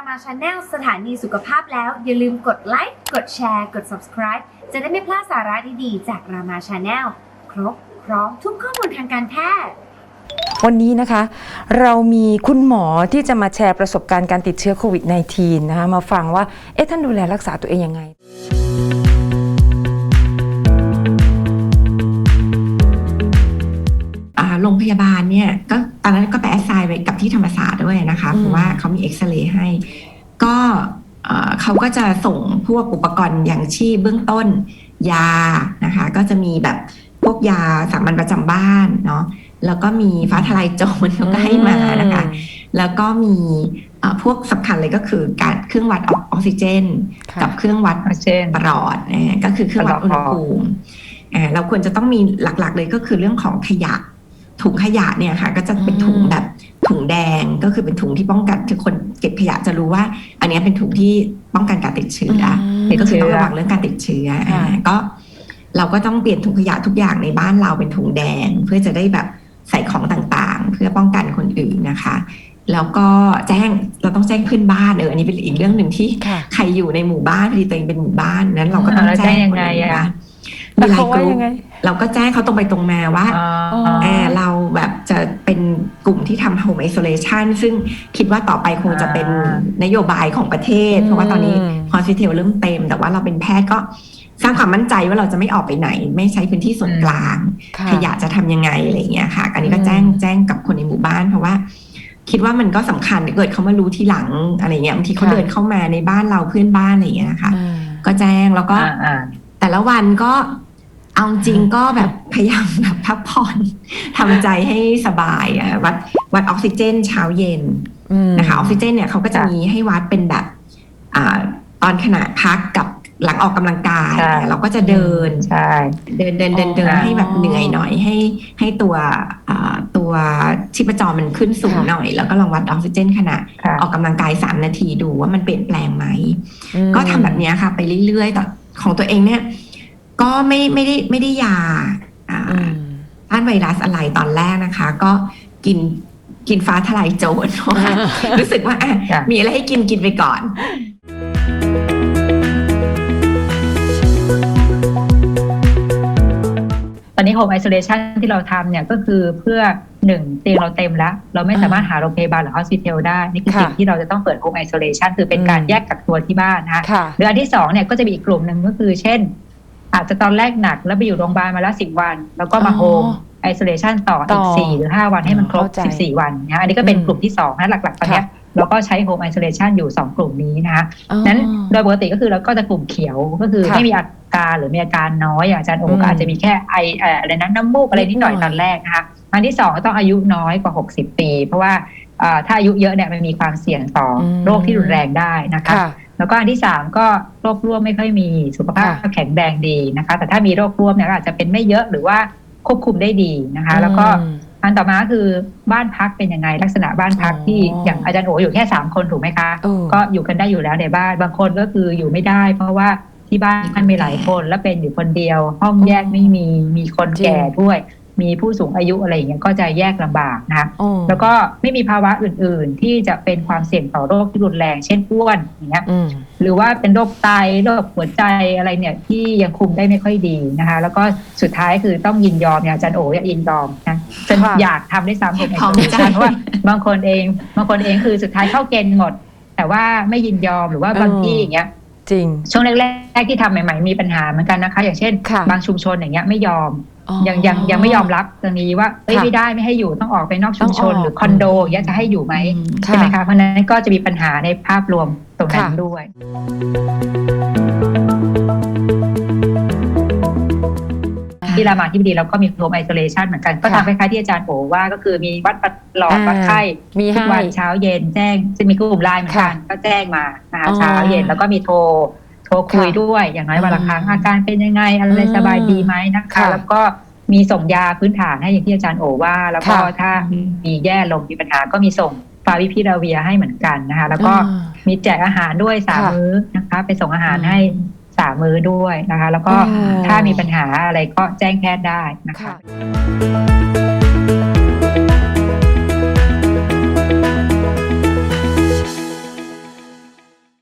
รามาชาแนลสถานีสุขภาพแล้ว อย่าลืมกดไลค์กดแชร์ กด subscribe จะได้ไม่พลาดสาระดีๆ จากรามาชาแนลครบพร้อมทุกข้อมูลทางการแพทย์วันนี้นะคะเรามีคุณหมอที่จะมาแชร์ประสบการณ์การติดเชื้อโควิด -19 นะคะมาฟังว่าเอ๊ะท่านดูแลรักษาตัวเองยังไง โรงพยาบาลเนี่ยก็ตอนนั้นก็ไปแอสไซน์ไว้กับที่ธรรมศาสตร์ด้วยนะคะอืมเพราะว่าเขามีเอ็กซเรย์ให้ ก็เอ่อเขาก็จะส่งพวกอุปกรณ์อย่างชีพเบื้องต้นยานะคะ ก็จะมีแบบพวกยาสามัญประจำบ้านเนาะแล้วก็มีฟ้าทลายโจรเขาก็ให้มานะคะ แล้วก็มีเอ่อพวกสำคัญเลยก็คือการเครื่องวัดออกซิเจนค่ะกับเครื่องวัดออกซิเจนประหลอดนะก็คือเครื่องวัดอุณหภูมิอ่าเราควรจะต้องมีหลักๆเลยก็คือเรื่องของขยะ ถุงขยะเนี่ยค่ะ ก็จะเป็นถุงอืมแบบถุงแดงก็คือเป็นถุงที่ป้องกันคือคนเก็บขยะจะรู้ว่า อันเนี้ยเป็นถุงที่ป้องกันการติดเชื้ออมก็คือต้องระวังเรื่องการติดเชื้อค่ะอ่าก็เราก็ต้องเปลี่ยนถุงขยะทุกอย่างในบ้านเราเป็นถุงแดง เพื่อจะได้แบบใส่ของต่างๆ เพื่อป้องกันคนอื่นนะคะ แล้วก็แจ้งเราต้องแจ้งเพื่อนบ้านเอออันนี้เป็นอีกเรื่องหนึ่งที่ค่ะใครอยู่ในหมู่บ้านพอดีตัวเองเป็นหมู่บ้านนั้น เราก็ต้องอ่าแล้วแจ้งแจ้งยังไงอะคนในหมู่บ้านมีไลแล้วเขาน์กว่ารุ๊ปยังไงเราก็แจ้งเขาตรงไปตรงมาว่าอ๋อออ่า ที่ทำ home isolation ซึ่งคิดว่าต่อไปคงจะเป็นอ่านโยบายของประเทศอืมเพราะว่าตอนนี้ hospital เริ่มเต็ม แต่ว่าเราเป็นแพทย์ก็สร้างความมั่นใจว่าเราจะไม่ออกไปไหน ไม่ใช้พื้นที่ส่วนกลางค่ะขยะจะทำยังไงอะไรอย่างเงี้ยค่ะ อันนี้ก็แจ้งอืมแจ้งกับคนในหมู่บ้านเพราะว่า คิดว่ามันก็สำคัญเกิดเขามารู้ทีหลังอะไรเงี้ยบางทีเขาค่ะเดินเข้ามาในบ้านเราเพื่อนบ้านอะไรอย่างเงี้ยนะคะอ่าก็แจ้งแล้วก็อ่าอ่าแต่ละวันก็ เอาจริงก็แบบพยายามแบบพักผ่อนทำใจให้สบายอะวัดวัดออกซิเจนเช้าเย็นอืมนะคะออกซิเจนเนี่ยเขาก็จะค่ะมีให้วัดเป็นแบบอ่าตอนขณะพักกับหลังออกกำลังกายใช่เราก็จะเดินใช่เดินเดินเดินเดินอ๋อให้แบบเหนื่อยหน่อยให้ให้ตัวอ่าตัวชีพจรมันขึ้นสูงค่ะหน่อย แล้วก็ลองวัดออกซิเจนขณะค่ะออกกำลังกาย3นาทีดูว่ามันเปลี่ยนแปลงไหมอืมก็ทำแบบเนี้ยค่ะ ไปเรื่อยๆแต่ของตัวเองเนี่ย ก็ไม่ไม่ได้ไม่ได้ยาอ่าอืมต้านไวรัสอะไรตอนแรกนะคะ ก็กินกินฟ้าทลายโจรเพราะว่ารู้สึกว่าอะค่ะมีอะไรให้กินกินไปก่อนตอนนี้ Home Isolation ที่เราทำเนี่ยก็คือเพื่อหนึ่งเตียงเราเต็มแล้ว เราไม่สามารถหาโรงพยาบาลหรือ hospital ได้ นี่คือค่ะสิ่งที่เราจะต้องเปิด Home Isolation คือเป็นการอืมแยกกักตัวที่บ้านนะคะค่ะหรืออันที่สองเนี่ยก็จะมีอีกกลุ่มหนึ่งก็คือเช่น อาจจะตอนแรกหนักแล้วไปอยู่โรงพยาบาลมาแล้วสิบวัน แล้วก็มาอ๋อโฮมไอโซเลชันต่อต่อีอกสี่หรือห้าวันให้มันครบเข้าใจสิบสี่วันนะอันนี้ก็เป็นอืมกลุ่มที่สองนะหลักๆตอนเนี้ยค่ะเราก็ใช้โฮมไอโซเลชันอยู่สองกลุ่มนี้นะคะอ๋อนั้นโดยปกติก็คือเราก็จะกลุ่มเขียวก็คือค่ะไม่มีอาการหรือมีอาการน้อยอย่างอาจารย์โออืมก็อาจจะมีแค่ไอเอ่ออะไรนั้นน้ำมูกอะไรนิดหน่อยนิดหน่อยตอนแรกนะคะอันที่สองก็ต้องอายุน้อยกว่า 60 ปี เพราะว่าเอ่อถ้าอายุเยอะเนี่ยมันมีความเสี่ยงต่ออมโรคที่รุนแรงได้นะคะค่ะ แล้วก็อันที่สามก็โรคร่วมไม่ค่อยมีสุขภาพค่ะแข็งแรงดีนะคะ แต่ถ้ามีโรคร่วมเนี่ยก็อาจจะเป็นไม่เยอะหรือว่าควบคุมได้ดีนะคะ แล้วก็อืมอันต่อมาก็คือบ้านพักเป็นยังไงลักษณะบ้านพักอ๋อที่อย่างอาจารย์โออยู่แค่สามคนถูกไหมคะเออก็อยู่กันได้อยู่แล้วในบ้านบางคนก็คืออยู่ไม่ได้ เพราะว่าที่บ้านมันมีหลายคนแล้วเป็นอยู่คนเดียว ห้องแยกไม่มีมีคนจริงแก่ด้วย มีผู้สูงอายุอะไรอย่างเงี้ยก็จะแยกลำบากนะคะอ๋อแล้วก็ไม่มีภาวะอื่น ๆ ที่จะเป็นความเสี่ยงต่อโรคที่รุนแรง เช่นอ้วนอย่างเงี้ยอืมหรือว่าเป็นโรคไตโรคหัวใจอะไรเนี่ยที่ยังคุมได้ไม่ค่อยดีนะคะ แล้วก็สุดท้ายคือต้องยินยอมอย่างอาจารย์โอ๋อย่ายินยอมนะจนค่ะอยากทำได้วยซ้ำผมพร้อมใจเพราะว่าบางคนเองบางคนเองคือสุดท้ายเข้าเกณฑ์หมด แต่ว่าไม่ยินยอมหรือว่าบางที่อย่างเงี้ย จริง ช่วงแรกๆที่ทำใหม่ ๆ มีปัญหาเหมือนกันนะคะ อย่างเช่นค่ะบางชุมชนอย่างเงี้ยไม่ยอมอ๋อยังยังยังไม่ยอมรับตรงนี้ว่าเอ้ยค่ะไม่ได้ไม่ให้อยู่ต้องออกไปนอกชุมชนต้องออกหรือคอนโดอย่างเงี้ยจะให้อยู่ไหมค่ะใช่ไหมคะเพราะฉะนั้นก็จะมีปัญหาในภาพรวมตรงนั้นค่ะด้วย ที่รามาธิบดีเราก็มีโฮมไอโซเลชันเหมือนกัน ก็ค่ะทำคล้ายๆที่อาจารย์โอว่าก็คือมีวัดหลอดอ่าวัดไข้มีทุให้กวันเช้าเย็นแจ้งจะมีกลุ่มไลน์เหมือนกันค่ะก็แจ้งมานะคะอ๋อเช้าเย็นแล้วก็มีโทรโทรคุยค่ะด้วยอย่างน้อยวันละครั้งอืมอาการเป็นยังไงอะไรอืมสบายดีไหมนะคะค่ะแล้วก็มีส่งยาพื้นฐานให้อย่างที่อาจารย์โอว่า แล้วก็ค่ะถ้ามีแย่ลงมีปัญหาก็มีส่งฟาวิพิราเวียให้เหมือนกันนะคะ แล้วก็อ่ามีแจกอาหารด้วยสามค่ะมื้อนะคะ ไปส่งอาหารอืมให้สามมื้อด้วยนะคะ แล้วก็อ๋อถ้ามีปัญหาอะไรก็แจ้งแพทย์ได้นะคะค่ะ